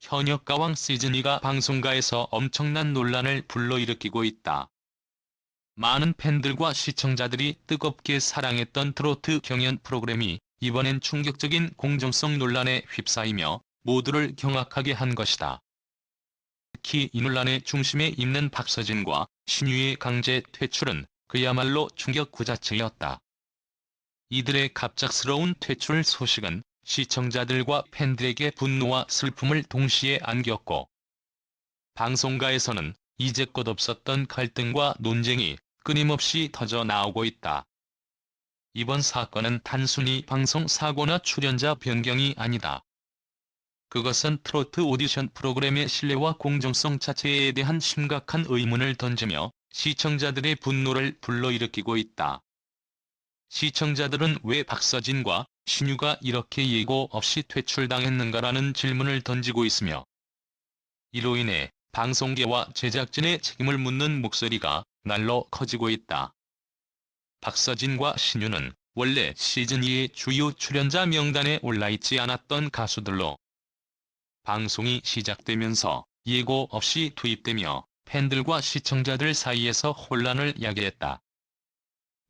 현역 가왕 시즈니가 방송가에서 엄청난 논란을 불러일으키고 있다. 많은 팬들과 시청자들이 뜨겁게 사랑했던 트로트 경연 프로그램이 이번엔 충격적인 공정성 논란에 휩싸이며 모두를 경악하게 한 것이다. 특히 이 논란의 중심에 있는 박서진과 신유의 강제 퇴출은 그야말로 충격 그 자체였다. 이들의 갑작스러운 퇴출 소식은 시청자들과 팬들에게 분노와 슬픔을 동시에 안겼고 방송가에서는 이제껏 없었던 갈등과 논쟁이 끊임없이 터져 나오고 있다. 이번 사건은 단순히 방송 사고나 출연자 변경이 아니다. 그것은 트로트 오디션 프로그램의 신뢰와 공정성 자체에 대한 심각한 의문을 던지며 시청자들의 분노를 불러일으키고 있다. 시청자들은 왜 박서진과 신유가 이렇게 예고 없이 퇴출당했는가라는 질문을 던지고 있으며 이로 인해 방송계와 제작진의 책임을 묻는 목소리가 날로 커지고 있다. 박서진과 신유는 원래 시즌2의 주요 출연자 명단에 올라있지 않았던 가수들로 방송이 시작되면서 예고 없이 투입되며 팬들과 시청자들 사이에서 혼란을 야기했다.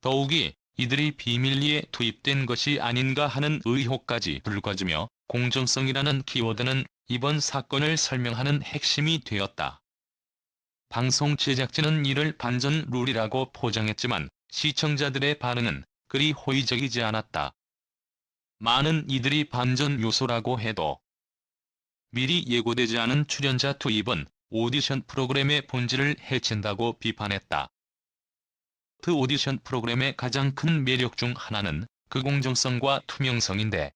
더욱이 이들이 비밀리에 투입된 것이 아닌가 하는 의혹까지 불거지며 공정성이라는 키워드는 이번 사건을 설명하는 핵심이 되었다. 방송 제작진은 이를 반전 룰이라고 포장했지만 시청자들의 반응은 그리 호의적이지 않았다. 많은 이들이 반전 요소라고 해도 미리 예고되지 않은 출연자 투입은 오디션 프로그램의 본질을 해친다고 비판했다. 그 오디션 프로그램의 가장 큰 매력 중 하나는 그 공정성과 투명성인데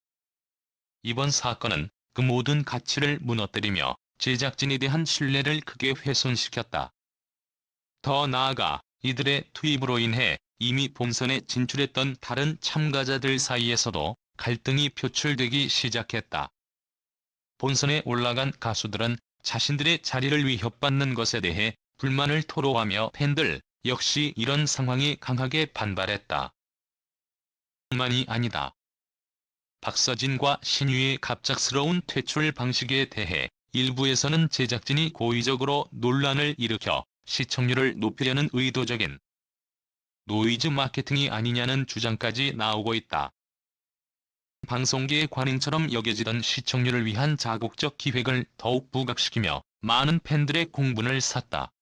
이번 사건은 그 모든 가치를 무너뜨리며 제작진에 대한 신뢰를 크게 훼손시켰다. 더 나아가 이들의 투입으로 인해 이미 본선에 진출했던 다른 참가자들 사이에서도 갈등이 표출되기 시작했다. 본선에 올라간 가수들은 자신들의 자리를 위협받는 것에 대해 불만을 토로하며 팬들 역시 이런 상황이 강하게 반발했다. 뿐만이 아니다. 박서진과 신유의 갑작스러운 퇴출 방식에 대해 일부에서는 제작진이 고의적으로 논란을 일으켜 시청률을 높이려는 의도적인 노이즈 마케팅이 아니냐는 주장까지 나오고 있다. 방송계의 관행처럼 여겨지던 시청률을 위한 자국적 기획을 더욱 부각시키며 많은 팬들의 공분을 샀다.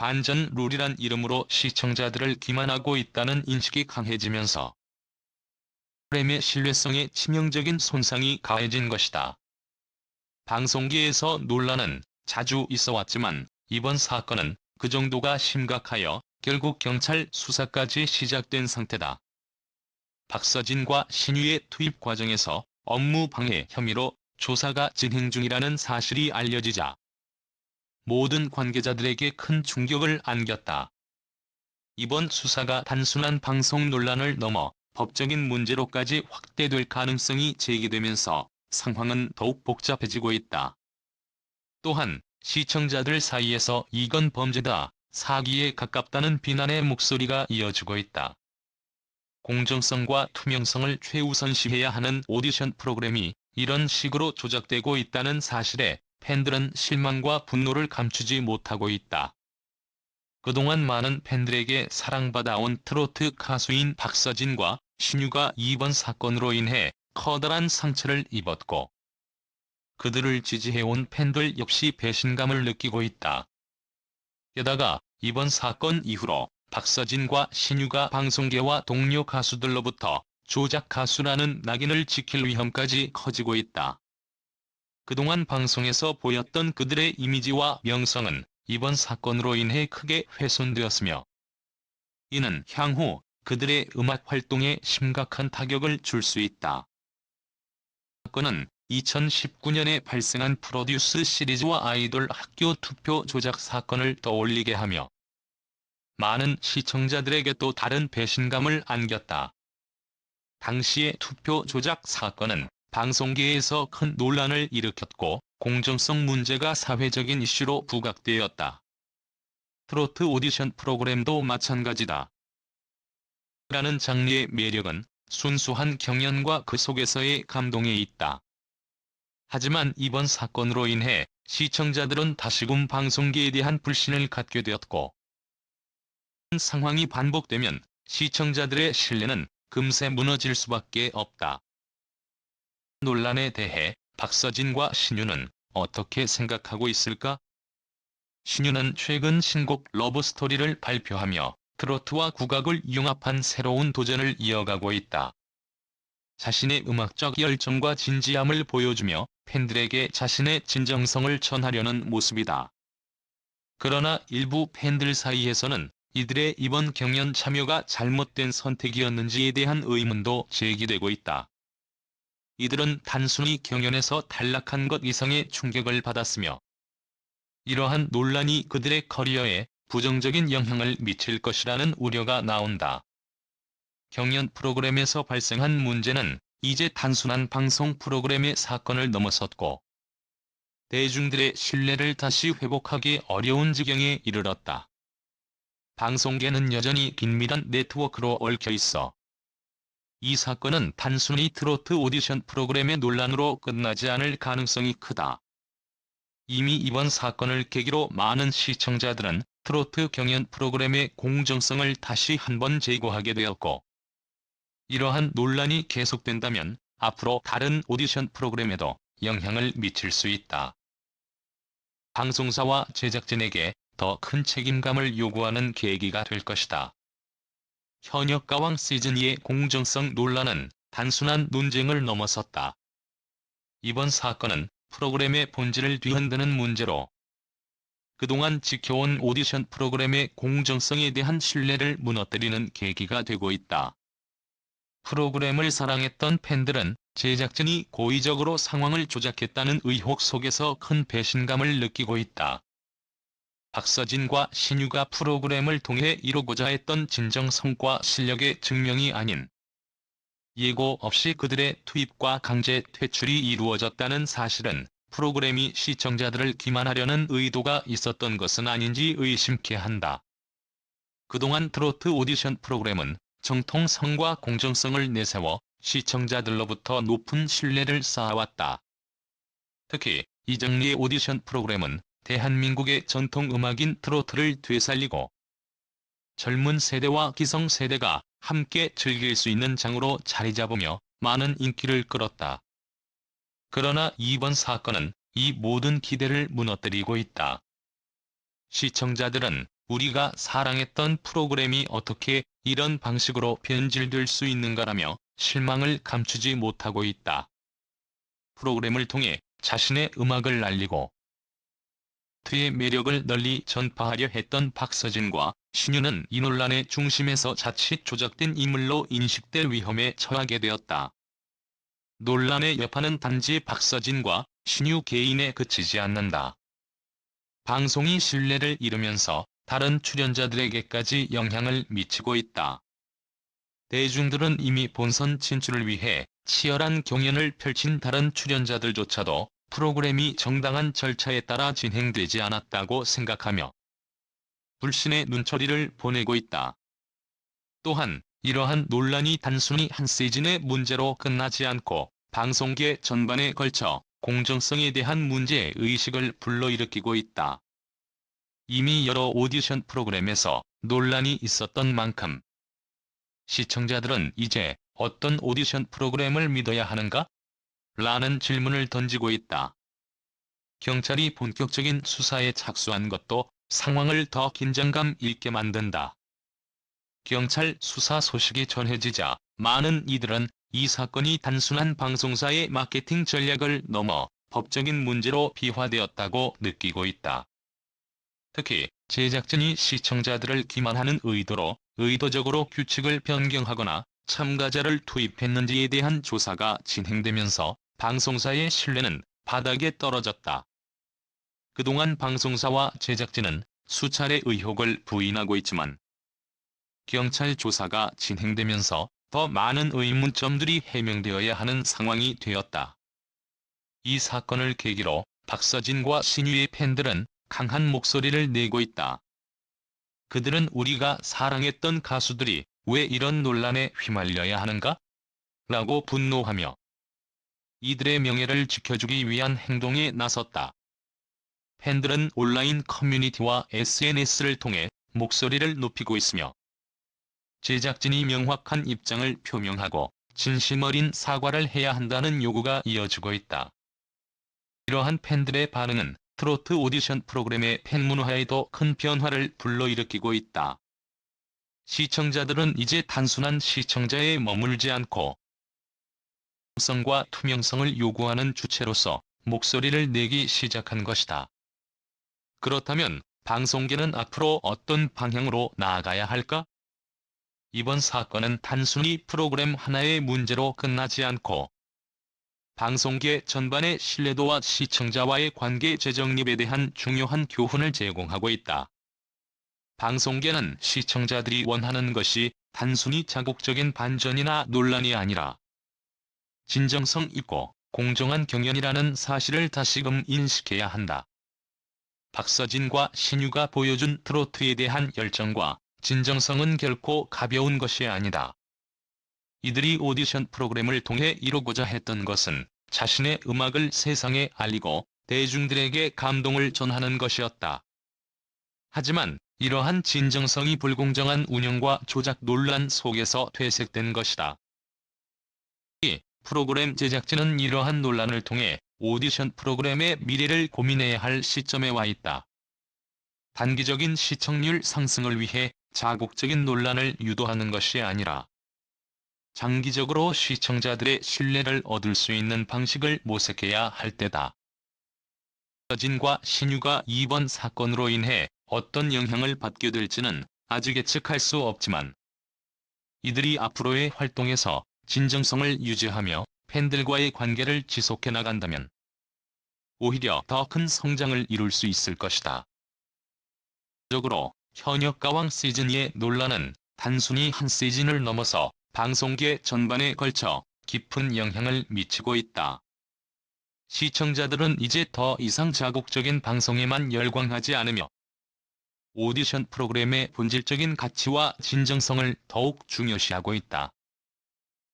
반전 룰이란 이름으로 시청자들을 기만하고 있다는 인식이 강해지면서 프로그램의 신뢰성에 치명적인 손상이 가해진 것이다. 방송계에서 논란은 자주 있어 왔지만 이번 사건은 그 정도가 심각하여 결국 경찰 수사까지 시작된 상태다. 박서진과 신유의 투입 과정에서 업무 방해 혐의로 조사가 진행 중이라는 사실이 알려지자 모든 관계자들에게 큰 충격을 안겼다. 이번 수사가 단순한 방송 논란을 넘어 법적인 문제로까지 확대될 가능성이 제기되면서 상황은 더욱 복잡해지고 있다. 또한 시청자들 사이에서 이건 범죄다, 사기에 가깝다는 비난의 목소리가 이어지고 있다. 공정성과 투명성을 최우선시해야 하는 오디션 프로그램이 이런 식으로 조작되고 있다는 사실에 팬들은 실망과 분노를 감추지 못하고 있다. 그동안 많은 팬들에게 사랑받아온 트로트 가수인 박서진과 신유가 이번 사건으로 인해 커다란 상처를 입었고 그들을 지지해온 팬들 역시 배신감을 느끼고 있다. 게다가 이번 사건 이후로 박서진과 신유가 방송계와 동료 가수들로부터 조작 가수라는 낙인을 지킬 위험까지 커지고 있다. 그동안 방송에서 보였던 그들의 이미지와 명성은 이번 사건으로 인해 크게 훼손되었으며 이는 향후 그들의 음악 활동에 심각한 타격을 줄 수 있다. 사건은 2019년에 발생한 프로듀스 시리즈와 아이돌 학교 투표 조작 사건을 떠올리게 하며 많은 시청자들에게 또 다른 배신감을 안겼다. 당시의 투표 조작 사건은 방송계에서 큰 논란을 일으켰고 공정성 문제가 사회적인 이슈로 부각되었다. 트로트 오디션 프로그램도 마찬가지다. 라는 장르의 매력은 순수한 경연과 그 속에서의 감동에 있다. 하지만 이번 사건으로 인해 시청자들은 다시금 방송계에 대한 불신을 갖게 되었고 상황이 반복되면 시청자들의 신뢰는 금세 무너질 수밖에 없다. 논란에 대해 박서진과 신유는 어떻게 생각하고 있을까? 신유는 최근 신곡 러브스토리를 발표하며 트로트와 국악을 융합한 새로운 도전을 이어가고 있다. 자신의 음악적 열정과 진지함을 보여주며 팬들에게 자신의 진정성을 전하려는 모습이다. 그러나 일부 팬들 사이에서는 이들의 이번 경연 참여가 잘못된 선택이었는지에 대한 의문도 제기되고 있다. 이들은 단순히 경연에서 탈락한 것 이상의 충격을 받았으며 이러한 논란이 그들의 커리어에 부정적인 영향을 미칠 것이라는 우려가 나온다. 경연 프로그램에서 발생한 문제는 이제 단순한 방송 프로그램의 사건을 넘어섰고 대중들의 신뢰를 다시 회복하기 어려운 지경에 이르렀다. 방송계는 여전히 긴밀한 네트워크로 얽혀 있어 이 사건은 단순히 트로트 오디션 프로그램의 논란으로 끝나지 않을 가능성이 크다. 이미 이번 사건을 계기로 많은 시청자들은 트로트 경연 프로그램의 공정성을 다시 한번 재고하게 되었고 이러한 논란이 계속된다면 앞으로 다른 오디션 프로그램에도 영향을 미칠 수 있다. 방송사와 제작진에게 더 큰 책임감을 요구하는 계기가 될 것이다. 현역 가왕 시즌2의 공정성 논란은 단순한 논쟁을 넘어섰다. 이번 사건은 프로그램의 본질을 뒤흔드는 문제로 그동안 지켜온 오디션 프로그램의 공정성에 대한 신뢰를 무너뜨리는 계기가 되고 있다. 프로그램을 사랑했던 팬들은 제작진이 고의적으로 상황을 조작했다는 의혹 속에서 큰 배신감을 느끼고 있다. 박서진과 신유가 프로그램을 통해 이루고자 했던 진정 성과 실력의 증명이 아닌 예고 없이 그들의 투입과 강제 퇴출이 이루어졌다는 사실은 프로그램이 시청자들을 기만하려는 의도가 있었던 것은 아닌지 의심케 한다. 그동안 트로트 오디션 프로그램은 정통성과 공정성을 내세워 시청자들로부터 높은 신뢰를 쌓아왔다. 특히 이정리의 오디션 프로그램은 대한민국의 전통 음악인 트로트를 되살리고 젊은 세대와 기성 세대가 함께 즐길 수 있는 장으로 자리 잡으며 많은 인기를 끌었다. 그러나 이번 사건은 이 모든 기대를 무너뜨리고 있다. 시청자들은 우리가 사랑했던 프로그램이 어떻게 이런 방식으로 변질될 수 있는가라며 실망을 감추지 못하고 있다. 프로그램을 통해 자신의 음악을 알리고 트의 매력을 널리 전파하려 했던 박서진과 신유는 이 논란의 중심에서 자칫 조작된 인물로 인식될 위험에 처하게 되었다. 논란의 여파는 단지 박서진과 신유 개인에 그치지 않는다. 방송이 신뢰를 잃으면서 다른 출연자들에게까지 영향을 미치고 있다. 대중들은 이미 본선 진출을 위해 치열한 경연을 펼친 다른 출연자들조차도 프로그램이 정당한 절차에 따라 진행되지 않았다고 생각하며 불신의 눈초리를 보내고 있다. 또한 이러한 논란이 단순히 한 시즌의 문제로 끝나지 않고 방송계 전반에 걸쳐 공정성에 대한 문제 의식을 불러일으키고 있다. 이미 여러 오디션 프로그램에서 논란이 있었던 만큼 시청자들은 이제 어떤 오디션 프로그램을 믿어야 하는가? 라는 질문을 던지고 있다. 경찰이 본격적인 수사에 착수한 것도 상황을 더 긴장감 있게 만든다. 경찰 수사 소식이 전해지자 많은 이들은 이 사건이 단순한 방송사의 마케팅 전략을 넘어 법적인 문제로 비화되었다고 느끼고 있다. 특히 제작진이 시청자들을 기만하는 의도로 의도적으로 규칙을 변경하거나 참가자를 투입했는지에 대한 조사가 진행되면서 방송사의 신뢰는 바닥에 떨어졌다. 그동안 방송사와 제작진은 수차례 의혹을 부인하고 있지만 경찰 조사가 진행되면서 더 많은 의문점들이 해명되어야 하는 상황이 되었다. 이 사건을 계기로 박서진과 신유의 팬들은 강한 목소리를 내고 있다. 그들은 우리가 사랑했던 가수들이 왜 이런 논란에 휘말려야 하는가? 라고 분노하며 이들의 명예를 지켜주기 위한 행동에 나섰다. 팬들은 온라인 커뮤니티와 SNS를 통해 목소리를 높이고 있으며 제작진이 명확한 입장을 표명하고 진심 어린 사과를 해야 한다는 요구가 이어지고 있다. 이러한 팬들의 반응은 트로트 오디션 프로그램의 팬문화에도 큰 변화를 불러일으키고 있다. 시청자들은 이제 단순한 시청자에 머물지 않고 성과 투명성을 요구하는 주체로서 목소리를 내기 시작한 것이다. 그렇다면 방송계는 앞으로 어떤 방향으로 나아가야 할까? 이번 사건은 단순히 프로그램 하나의 문제로 끝나지 않고 방송계 전반의 신뢰도와 시청자와의 관계 재정립에 대한 중요한 교훈을 제공하고 있다. 방송계는 시청자들이 원하는 것이 단순히 자국적인 반전이나 논란이 아니라 진정성 있고 공정한 경연이라는 사실을 다시금 인식해야 한다. 박서진과 신유가 보여준 트로트에 대한 열정과 진정성은 결코 가벼운 것이 아니다. 이들이 오디션 프로그램을 통해 이루고자 했던 것은 자신의 음악을 세상에 알리고 대중들에게 감동을 전하는 것이었다. 하지만 이러한 진정성이 불공정한 운영과 조작 논란 속에서 퇴색된 것이다. 이 프로그램 제작진은 이러한 논란을 통해 오디션 프로그램의 미래를 고민해야 할 시점에 와 있다. 단기적인 시청률 상승을 위해 자국적인 논란을 유도하는 것이 아니라 장기적으로 시청자들의 신뢰를 얻을 수 있는 방식을 모색해야 할 때다. 서진과 신유가 이번 사건으로 인해 어떤 영향을 받게 될지는 아직 예측할 수 없지만 이들이 앞으로의 활동에서 진정성을 유지하며 팬들과의 관계를 지속해 나간다면 오히려 더 큰 성장을 이룰 수 있을 것이다. 적으로 현역 가왕 시즌2의 논란은 단순히 한 시즌을 넘어서 방송계 전반에 걸쳐 깊은 영향을 미치고 있다. 시청자들은 이제 더 이상 자국적인 방송에만 열광하지 않으며 오디션 프로그램의 본질적인 가치와 진정성을 더욱 중요시하고 있다.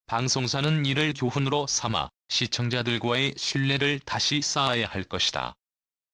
방송사는 이를 교훈으로 삼아 시청자들과의 신뢰를 다시 쌓아야 할 것이다.